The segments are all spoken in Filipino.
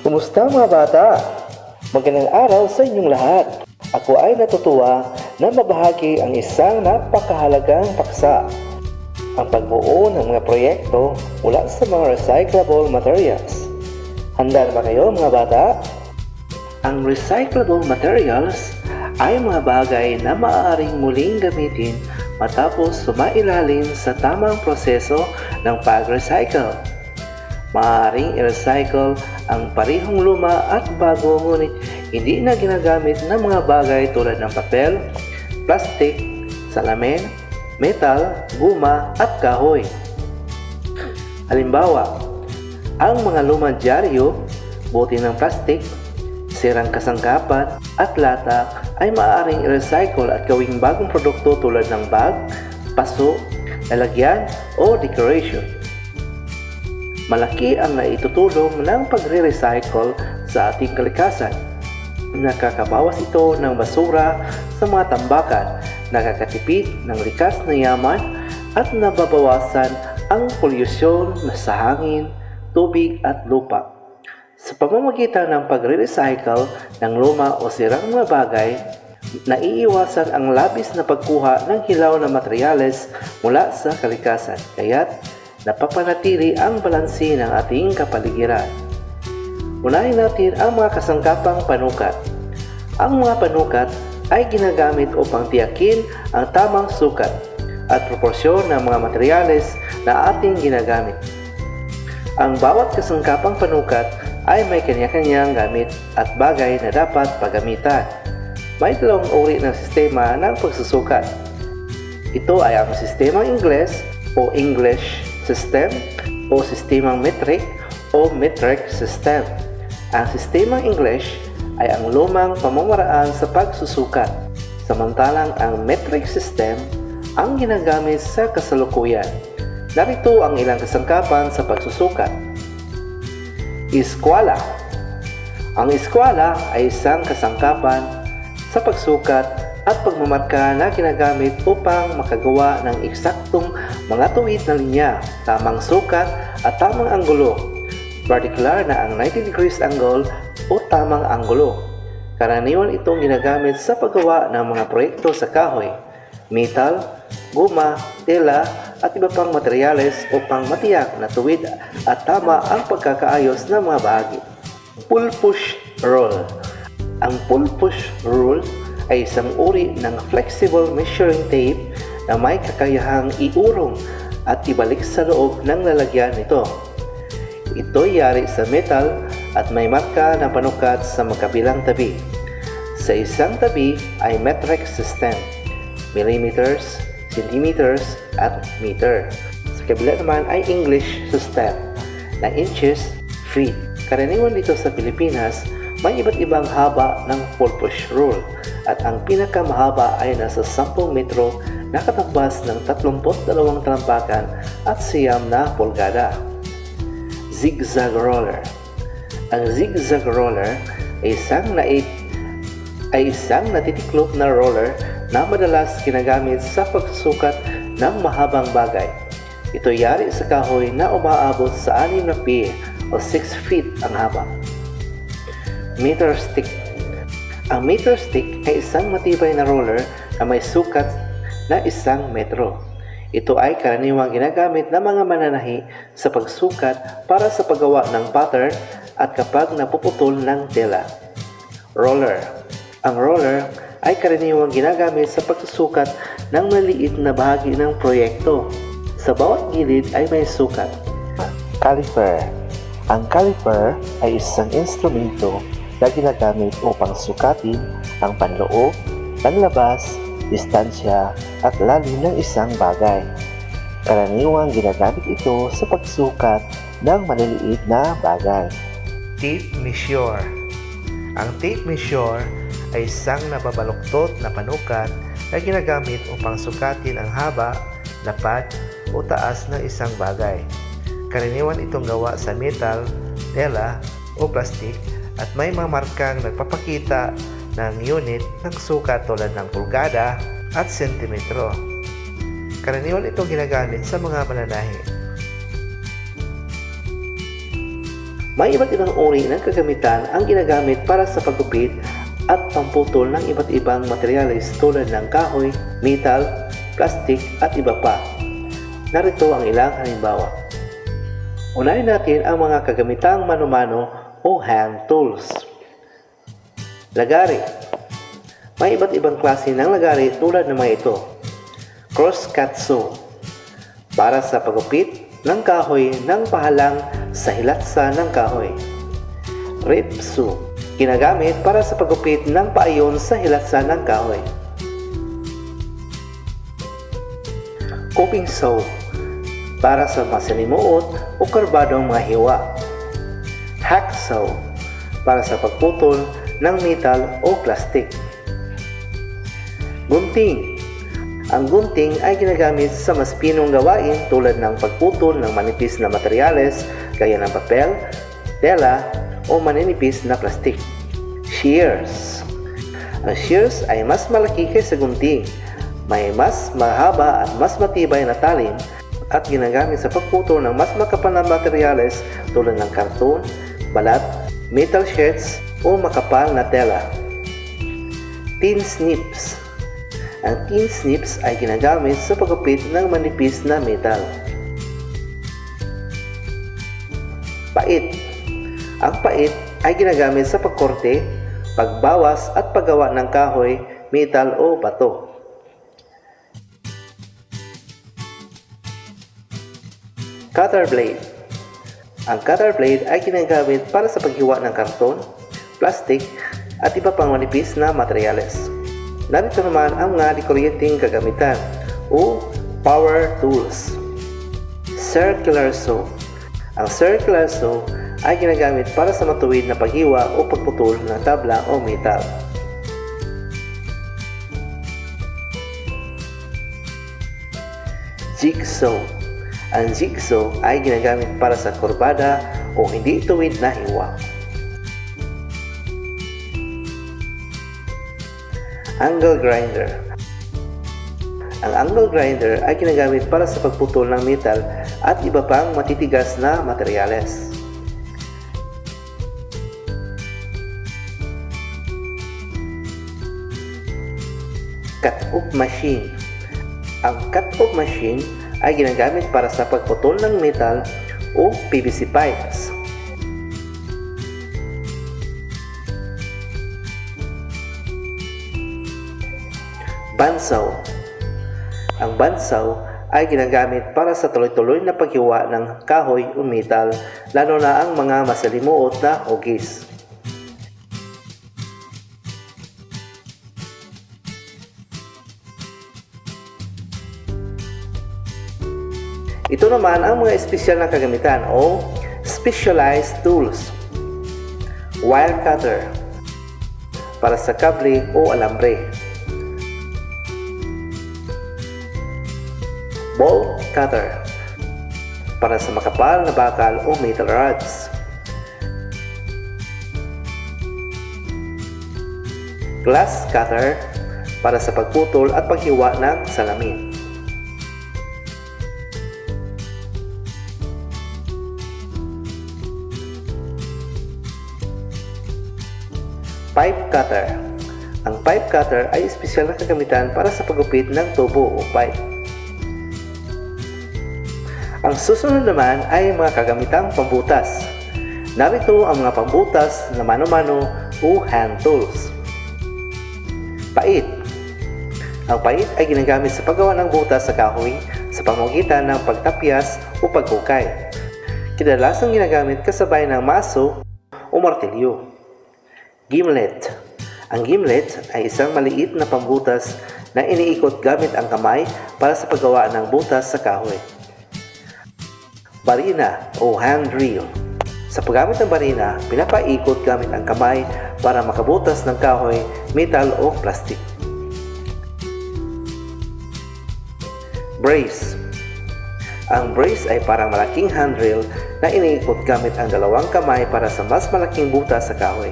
Kumusta mga bata? Magandang araw sa inyong lahat. Ako ay natutuwa na mabahagi ang isang napakahalagang paksa. Ang pagbuo ng mga proyekto mula sa mga recyclable materials. Handa na ba kayo mga bata? Ang recyclable materials ay mga bagay na maaaring muling gamitin matapos sumailalim sa tamang proseso ng pag-recycle. Maaaring i-recycle ang parihong luma at bago ngunit hindi na ginagamit ng mga bagay tulad ng papel, plastic, salamin, metal, guma at kahoy. Halimbawa, ang mga lumang dyaryo, buti ng plastic, sirang kasangkapan at lata ay maaaring i-recycle at gawing bagong produkto tulad ng bag, paso, lalagyan o decoration. Malaki ang naitutulong ng pagre-recycle sa ating kalikasan. Nakakabawas ito ng basura sa mga tambakan, nakakatipid ng likas na yaman at nababawasan ang polusyon sa hangin, tubig at lupa. Sa pamamagitan ng pagre-recycle ng luma o sirang mga bagay, naiiwasan ang labis na pagkuha ng hilaw na materyales mula sa kalikasan. Kaya't napapanatili ang balansi ng ating kapaligiran. Unahin natin ang mga kasangkapang panukat. Ang mga panukat ay ginagamit upang tiyakin ang tamang sukat at proporsyon ng mga materyales na ating ginagamit. Ang bawat kasangkapang panukat ay may kanya-kanyang gamit at bagay na dapat paggamitan. May dalawang uri ng sistema ng pagsusukat. Ito ay ang sistemang Ingles o English system o sistemang metric o metric system. Ang sistemang English ay ang lumang pamamaraan sa pagsusukat, samantalang ang metric system ang ginagamit sa kasalukuyan. Narito ang ilang kasangkapan sa pagsusukat. Eskwala. Ang eskwala ay isang kasangkapan sa pagsukat at pagmamarka na ginagamit upang makagawa ng eksaktong mga tuwid na linya, tamang sukat at tamang anggulo, particular na ang 90 degrees angle o tamang anggulo. Karaniwan itong ginagamit sa paggawa ng mga proyekto sa kahoy, metal, guma, tela at iba pang materyales upang matiyak na tuwid at tama ang pagkakaayos ng mga bahagi. Pull push roll. Ang pull push roll ay isang uri ng flexible measuring tape na may kakayahang iurong at ibalik sa loob ng lalagyan nito. Ito yari sa metal at may marka na panukat sa magkabilang tabi. Sa isang tabi ay metric system, millimeters, centimeters, at meter. Sa kabila naman ay English system na inches, feet. Karaniwan dito sa Pilipinas, may iba't ibang haba ng pull push rule at ang pinakamahaba ay nasa 10 metro na katabas ng 32 talampakan at siyam na pulgada. Zigzag roller Ang zigzag roller ay isang nait ay isang natitiklop na roller na madalas ginagamit sa pagsusukat ng mahabang bagay. Ito yari sa kahoy na umaabot sa 6 na pie o 6 feet ang haba. Meter stick Ang meter stick ay isang matibay na roller na may sukat na isang metro. Ito ay karaniwang ginagamit ng mga mananahi sa pagsukat para sa paggawa ng pattern at kapag napuputol ng tela. Roller Ang roller ay karaniwang ginagamit sa pagsusukat ng maliit na bahagi ng proyekto. Sa bawat gilid ay may sukat. Caliper Ang caliper ay isang instrumento na ginagamit upang sukatin ang panloob, panlabas, distansya at lalim ng isang bagay. Karaniwang ginagamit ito sa pagsukat ng maliliit na bagay. Tape measure Ang tape measure ay isang nababaluktot na panukat na ginagamit upang sukatin ang haba, lapad o taas ng isang bagay. Karaniwan itong gawa sa metal, tela o plastik at may mga markang nagpapakita ng unit ng sukat tulad ng pulgada at sentimetro. Karaniwan itong ginagamit sa mga mananahi. May iba't ibang uri ng kagamitan ang ginagamit para sa paggupit at pamputol ng iba't ibang materyales tulad ng kahoy, metal, plastic at iba pa. Narito ang ilang halimbawa. Unahin natin ang mga kagamitang mano-mano o hand tools. Lagari. May iba't ibang klase ng lagari tulad ng mga ito. Cross-cut saw. Para sa paggupit ng kahoy ng pahalang sa hilatsa ng kahoy. Rip saw. Ginagamit para sa paggupit ng paayon sa hilatsa ng kahoy. Coping saw. Para sa masalimuot o karbadong mga hiwa. Hacksaw. Para sa pagputol ng metal o plastic. Gunting. Ang gunting ay ginagamit sa mas pinong gawain tulad ng pagputol ng manipis na materyales gaya ng papel, tela, o maninipis na plastik. Shears. Ang shears ay mas malaki kaysa gunting. May mas mahaba at mas matibay na talim at ginagamit sa pagputol ng mas makapal na materyales tulad ng karton, balat, metal sheets, o makapal na tela. Tin snips. Ang tin snips ay ginagamit sa pagkupit ng manipis na metal. Ang pait ay ginagamit sa pagkorte, pagbawas at paggawa ng kahoy, metal o bato. Cutter blade. Ang cutter blade ay ginagamit para sa paghiwa ng karton, plastic, at iba pang manipis na materyales. Narito naman ang mga dikuryenteng kagamitan o power tools. Circular saw. Ang circular saw ay ginagamit para sa matuwid na paghiwa o pagputol ng tabla o metal. Jigsaw. Ang jigsaw ay ginagamit para sa kurbada o hindi tuwid na hiwa. Angle grinder. Ang angle grinder ay ginagamit para sa pagputol ng metal at iba pang matitigas na materyales. Cut-off machine. Ang cut-off machine ay ginagamit para sa pagputol ng metal o PVC pipes. Bansaw. Ang bansaw ay ginagamit para sa tuloy-tuloy na paghiwa ng kahoy o metal, lalo na ang mga masalimuot na hugis. Ito naman ang mga espesyal na kagamitan o specialized tools. Wire cutter para sa kable o alambre. Bolt cutter para sa makapal na bakal o metal rods. Glass cutter para sa pagputol at paghiwa ng salamin. Pipe cutter. Ang pipe cutter ay espesyal na kagamitan para sa paggupit ng tubo o pipe. Ang susunod naman ay mga kagamitang pambutas. Narito ang mga pambutas na mano-mano o hand tools. Pait. Ang pait ay ginagamit sa paggawa ng butas sa kahoy sa pamamagitan ng pagtapyas o paghukay. Kadalasang ginagamit kasabay ng maso o martilyo. Gimlet. Ang gimlet ay isang maliit na pambutas na iniikot gamit ang kamay para sa paggawa ng butas sa kahoy. Barina o hand drill. Sa paggamit ng barina, pinapaikot gamit ang kamay para makabutas ng kahoy, metal o plastic. Brace. Ang brace ay parang malaking handrail na iniikot gamit ang dalawang kamay para sa mas malaking butas sa kahoy.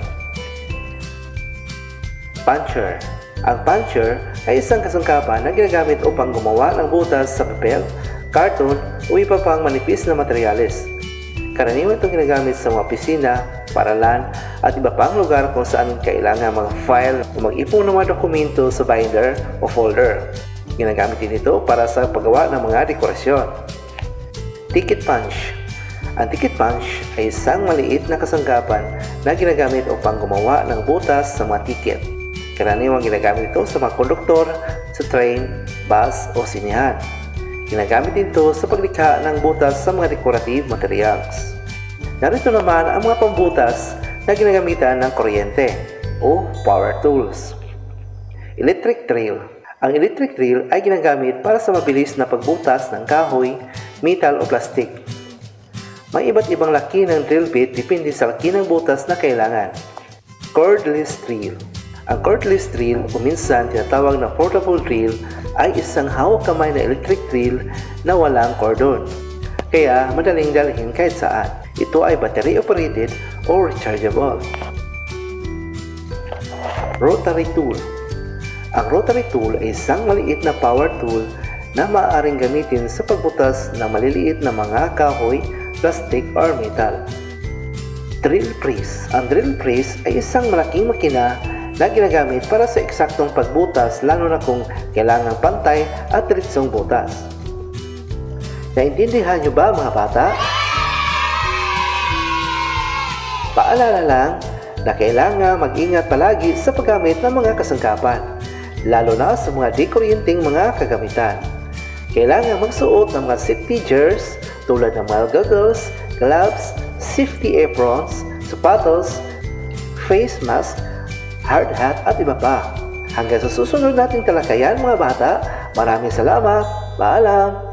Puncher Ang puncher ay isang kasangkapan na ginagamit upang gumawa ng butas sa papel, karton o iba pang manipis na materyales. Karaniwan itong ginagamit sa mga opisina, paralan at iba pang lugar kung saan kailangan mga file o mag-ipon ng mga dokumento sa binder o folder. Ginagamit din ito para sa paggawa ng mga dekorasyon. Ticket punch Ang ticket punch ay isang maliit na kasangkapan na ginagamit upang gumawa ng butas sa mga ticket. Karaniwang ginagamit ito sa mga konduktor, sa train, bus o sinihan. Ginagamit din ito sa paglikha ng butas sa mga decorative materials. Narito naman ang mga pambutas na ginagamitan ng kuryente o power tools. Electric drill. Ang electric drill ay ginagamit para sa mabilis na pagbutas ng kahoy, metal o plastik. May iba't ibang laki ng drill bit depende sa laki ng butas na kailangan. Cordless drill. Ang cordless drill o minsan tinatawag na portable drill ay isang hawak kamay na electric drill na walang cordon. Kaya madaling dalhin kahit saan. Ito ay battery operated o rechargeable. Rotary tool. Ang rotary tool ay isang maliit na power tool na maaaring gamitin sa pagbutas ng maliliit na mga kahoy, plastic or metal. Drill press. Ang drill press ay isang malaking makina na ginagamit para sa eksaktong pagbutas lalo na kung kailangang pantay at diretsong butas. Naintindihan niyo ba mga bata? Paalala lang na kailangan mag-ingat palagi sa paggamit ng mga kasangkapan, lalo na sa mga dekoryenting mga kagamitan. Kailangan magsuot ng mga safety gears tulad ng mga goggles, gloves, safety aprons, sapatos, face mask, hard hat at iba pa. Hanggang sa susunod nating talakayan mga bata, maraming salamat. Paalam!